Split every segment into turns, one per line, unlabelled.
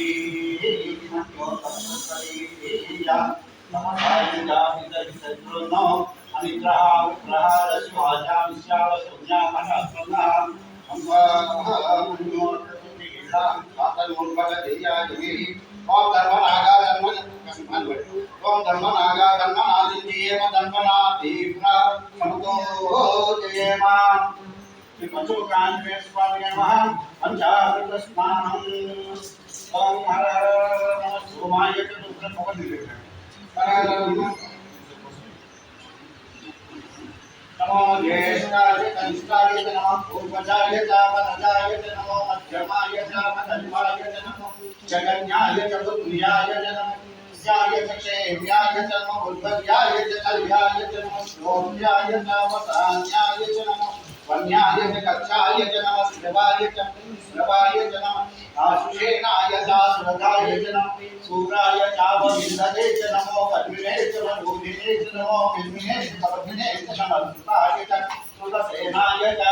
Terima kasih और हमारा घुमाए गए तो उसने पकड़ नहीं लेते नमो ज्येष्ठाय कनिष्ठाय नमो पूर्वजाय चापदजाय नमो मध्यमाय चापदज्वाय नमो जगन्याय चतुर्भुजाय नमो याय च क्षेम्याय च नमो उद्भव्याय च कल्याय च नमो श्लोक्याय च वसान्याय च नमो वन्याय च कक्षाय च नमो श्रवाय च श्रवाय च नमः च च नमः सूराय चावविन्दते च नमो वद्मिने च वधूमिने च नमो विद्मिने च वर्धिने च नमः च सुतसेनाय च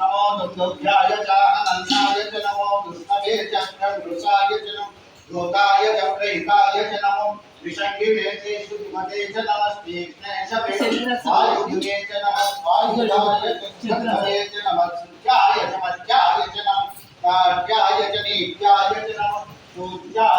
नमो दुर्गभ्याय च अनन्याय च नमो दुष्णवे च प्रवृषाय च नमो धूताय च प्रेताय च नमो विषङ्गिने च श्रुतिमते च नमस्तीक्ष्णे च च नमः वायुजाय च नमः सत्याय च मध्याय च नमः कार्याय च नीत्याय च नमः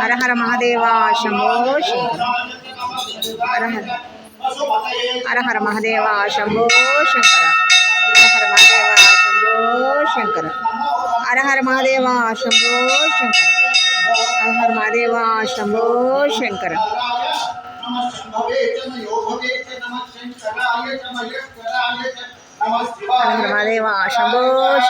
हर हर महादेवा शंभो शंकर हर हर। हर हर महादेवा शंभो शंकर। हर हर महादेवा शंभो शंकर। हर हर महादेवा शंभो शंकर। हर हर महादेवा शंभो शंकर। हर हर महादेवा शंभो